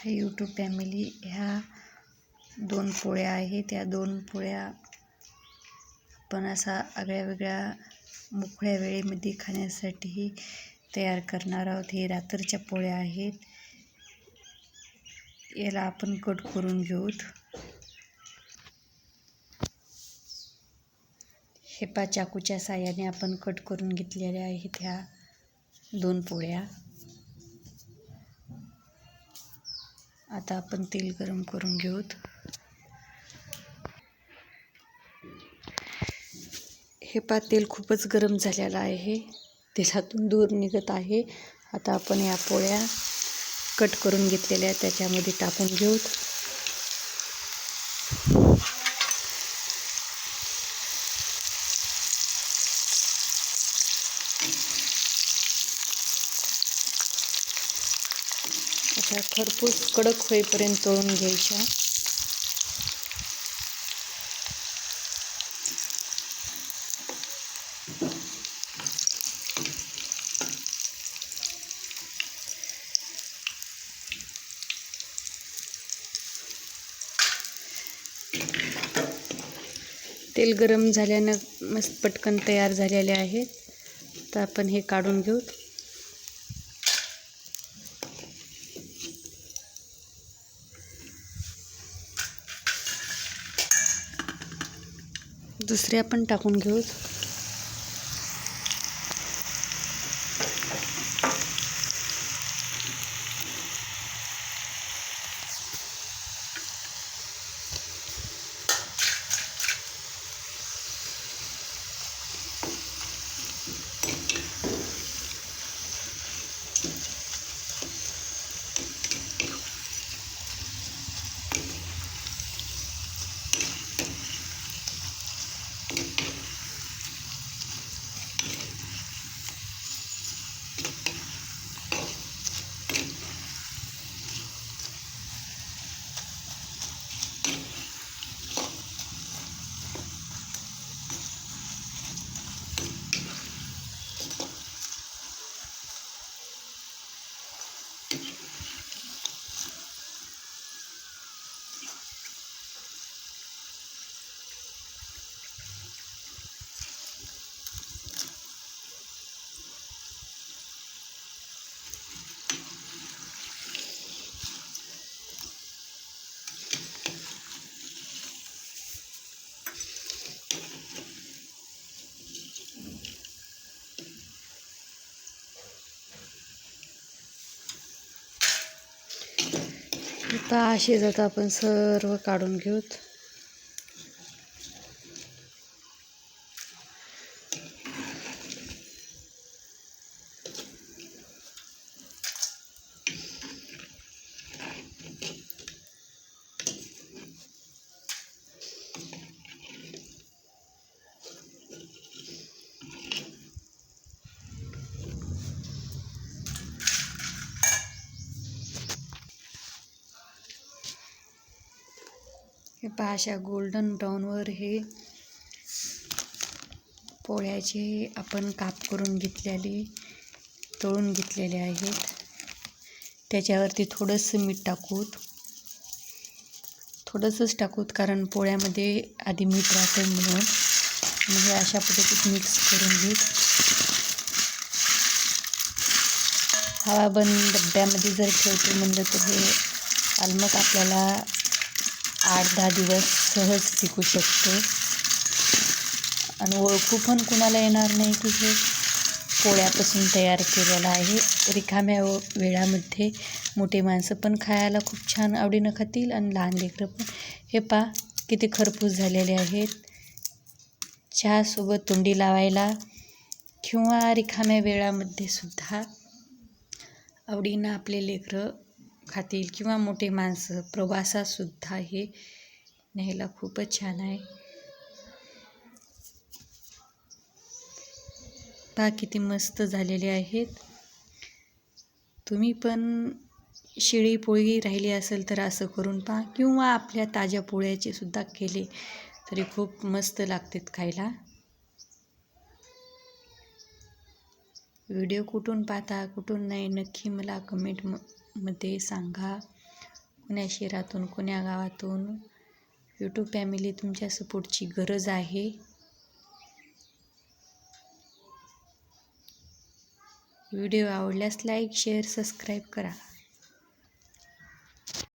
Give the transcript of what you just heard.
Hi YouTube family ह्या दोन पोळ्या आहेत. त्या दोन पोळ्या आपण असा आगळ्या वेगळ्या मोकळ्या वेळेमध्ये खाण्यासाठी तयार करणार आहोत. हे रात्रीच्या पोळ्या आहेत. याला आपण कट करून घेऊत. हे पा चाकूच्या साह्याने आपण कट करून घेतलेल्या आहेत ह्या दोन पोळ्या. आता आपण तेल गरम करून घेऊत. हे पा तेल खूपच गरम झालेलं आहे. तेलातून दूर निघत आहे. आता आपण या पोळ्या कट करून घेतलेल्या त्याच्यामध्ये टाकून घेऊत. अशा खरपूस कडक होईपर्यंत तळून घ्यायच्या. तेल गरम झाल्यानं मस्त पटकन तयार झालेले आहेत. तर आपण हे काढून घेऊ. दुसऱ्या पण टाकून घेऊ. आता असे जात आपण सर्व काढून घेऊत. हे पहाशा गोल्डन ब्राऊनवर हे पोळ्याचे आपण काप करून घेतलेले तळून घेतलेले आहेत. त्याच्यावरती थोडंसं मीठ टाकूत. थोडंसंच टाकूत कारण पोळ्यामध्ये आधी मीठ राहतं म्हणून. म्हणजे अशा पद्धतीत मिक्स करून घेत. हवा बंद डब्यामध्ये जर ठेवतो म्हणलं तर हे आलमट आपल्याला आठ दहा दिवस सहज टिकू शकतो. आणि ओळखू पण कुणाला येणार नाही की हे पोळ्यापासून तयार केलेलं आहे. रिकाम्या वेळामध्ये मोठे माणसं पण खायला खूप छान आवडीनं खातील आणि लहान लेकरं पण. हे पा किती खरपूस झालेले आहेत. चहासोबत तोंडी लावायला किंवा रिकाम्या वेळामध्ये सुद्धा. आवडीनं आपले लेकरं खातील किंवा मोठे माणसं प्रवासातसुद्धा हे न्यायला खूपच छान आहे. पहा किती मस्त झालेले आहेत. तुम्ही पण शिळी पोळी राहिली असेल तर असं करून पहा किंवा आपल्या ताज्या पोळ्याचे सुद्धा केले तरी खूप मस्त लागतात खायला. व्हिडिओ कुठून पाहता कुठून नाही नक्की मला कमेंट म मध्ये सांगा. कुण्या शहरातून कुण्या गावातून. यूट्यूब फॅमिली तुमच्या सपोर्टची गरज आहे. व्हिडिओ आवडल्यास लाईक शेअर सबस्क्राईब करा.